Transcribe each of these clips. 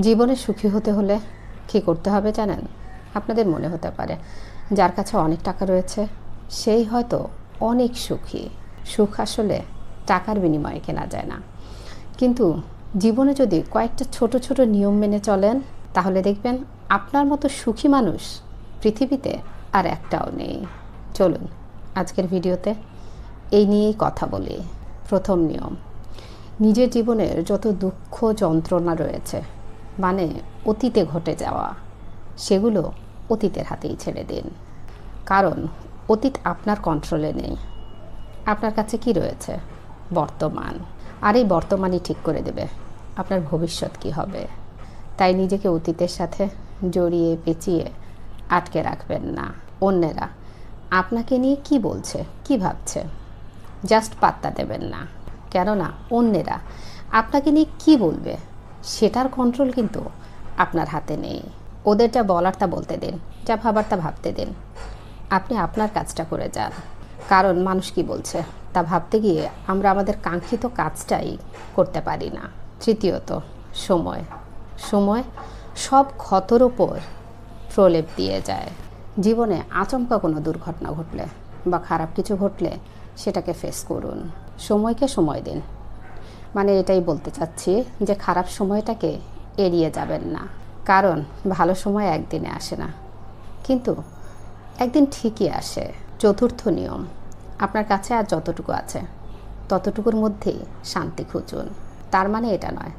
জীবনে সুখী হতে হলে কী করতে হবে জানেন? আপনাদের মনে হতে পারে। যার কাছে অনেক টাকা রয়েছে, সেই হয়তো অনেক সুখী। সুখ আসলে টাকার বিনিময়ে কেনা যায় না। কিন্তু জীবনে যদি কয়েকটা ছোট ছোট নিয়ম মেনে চলেন, তাহলে দেখবেন আপনার মতো সুখী মানুষ পৃথিবীতে আর একটাও নেই। চলুন আজকের ভিডিওতে এই নিয়েই কথা বলি। প্রথম নিয়ম, নিজের জীবনের যত দুঃখ যন্ত্রণা রয়েছে মানে অতীতে ঘটে যাওয়া, সেগুলো অতীতের হাতেই ছেড়ে দিন। কারণ অতীত আপনার কন্ট্রোলে নেই। আপনার কাছে কি রয়েছে? বর্তমান। আর এই বর্তমানই ঠিক করে দেবে। আপনার ভবিষ্যৎ কি হবে? তাই নিজেকে অতীতের সাথে জড়িয়ে, পেঁচিয়ে আটকে রাখবেন না। অন্যেরা, আপনাকে নিয়ে কি বলছে? কি ভাবছে? জাস্ট পাত্তা দেবেন না। কেননা, অন্যেরা আপনাকে নিয়ে কি বলবে? সেটার কন্ট্রোল কিন্তু আপনার হাতে নেই। ওদের যা বলার তা বলতে দিন, যা ভাবার তা ভাবতে দিন। আপনি আপনার কাজটা করে যান। কারণ মানুষ কি বলছে? তা ভাবতে গিয়ে আমরা আমাদের কাঙ্ক্ষিত কাজটাই করতে পারি না। তৃতীয়ত, সময়। সময় সব ক্ষতর ওপর প্রলেপ দিয়ে যায়। জীবনে আচমকা কোনো দুর্ঘটনা ঘটলে বা খারাপ কিছু ঘটলে সেটাকে ফেস করুন। সময়কে সময় দিন। মানে এটাই বলতে চাচ্ছি যে খারাপ সময়টাকে এড়িয়ে যাবেন না। কারণ ভালো সময় একদিনে আসে না। কিন্তু একদিন ঠিকই আসে। চতুর্থ নিয়ম, আপনার কাছে আর যতটুকু আছে, ততটুকুর মধ্যেই শান্তি খুঁজুন। তার মানে এটা নয়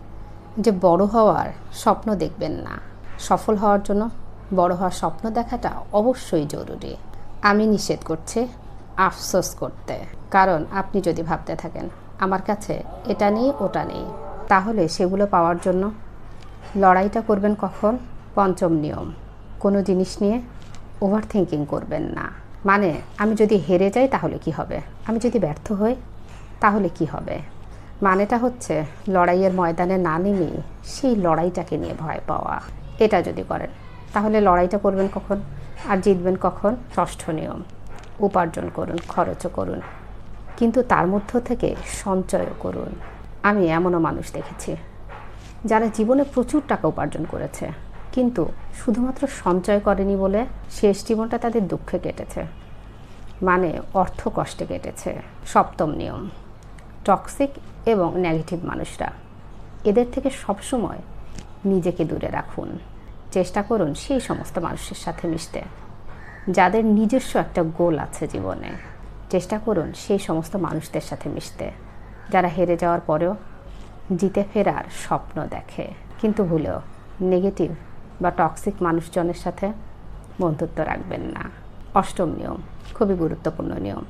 যে বড় হওয়ার স্বপ্ন দেখবেন না। সফল হওয়ার জন্য বড় হওয়ার স্বপ্ন দেখাটা অবশ্যই জরুরি। আমি নিষেধ করছি, আফসোস করতে। কারণ আপনি যদি ভাবতে থাকেন আমার কাছে এটা নেই, ওটা নেই। তাহলে সেগুলো পাওয়ার জন্য লড়াইটা করবেন কখন? পঞ্চম নিয়ম। কোনো জিনিস নিয়ে ওভার থিঙ্কিং করবেন না। মানে আমি যদি হেরে যাই তাহলে কি হবে? আমি যদি ব্যর্থ হই তাহলে কি হবে? মানেটা হচ্ছে লড়াইয়ের ময়দানে না নেমে সেই লড়াইটাকে নিয়ে ভয় পাওয়া। এটা যদি করেন, তাহলে লড়াইটা করবেন কখন? আর জিতবেন কখন? ষষ্ঠ নিয়ম। উপার্জন করুন, খরচও করুন। কিন্তু তার মধ্য থেকে সঞ্চয় করুন। আমি এমনও মানুষ দেখেছি, যারা জীবনে প্রচুর টাকা উপার্জন করেছে, কিন্তু শুধুমাত্র সঞ্চয় করেনি বলে শেষ জীবনটা তাদের দুঃখে কেটেছে। মানে অর্থ কষ্টে কেটেছে। সপ্তম নিয়ম, টক্সিক এবং নেগেটিভ মানুষরা। এদের থেকে সবসময় নিজেকে দূরে রাখুন। চেষ্টা করুন সেই সমস্ত মানুষের সাথে মিশতে, যাদের নিজস্ব একটা গোল আছে জীবনে। চেষ্টা করুন সেই সমস্ত মানুষদের সাথে মিশতে। যারা হেরে যাওয়ার পরেও জিতে ফেরার স্বপ্ন দেখে। কিন্তু ভুলেও নেগেটিভ বা টক্সিক মানুষজনের সাথে বন্ধুত্ব রাখবেন না। অষ্টম নিয়ম, খুবই গুরুত্বপূর্ণ নিয়ম।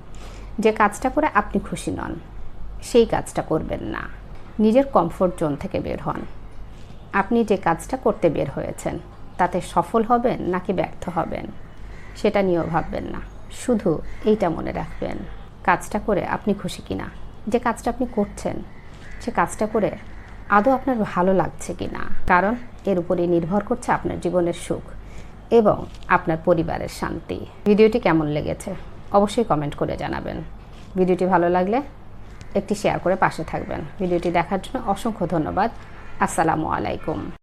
যে কাজটা করে আপনি খুশি নন, সেই কাজটা করবেন না। নিজের কমফোর্ট জোন থেকে বের হন। আপনি যে কাজটা করতে বের হয়েছেন, তাতে সফল হবেন নাকি ব্যর্থ হবেন, সেটা নিয়েও ভাববেন না। শুধু এইটা মনে রাখবেন, কাজটা করে আপনি খুশি কিনা, যে কাজটা আপনি করছেন, সে কাজটা করে আদৌ আপনার ভালো লাগছে কি না কারণ এর উপরে নির্ভর করছে আপনার জীবনের সুখ এবং আপনার পরিবারের শান্তি। ভিডিওটি কেমন লেগেছে অবশ্যই কমেন্ট করে জানাবেন। ভিডিওটি ভালো লাগলে একটি শেয়ার করে পাশে থাকবেন। ভিডিওটি দেখার জন্য অসংখ্য ধন্যবাদ। আসসালামু আলাইকুম।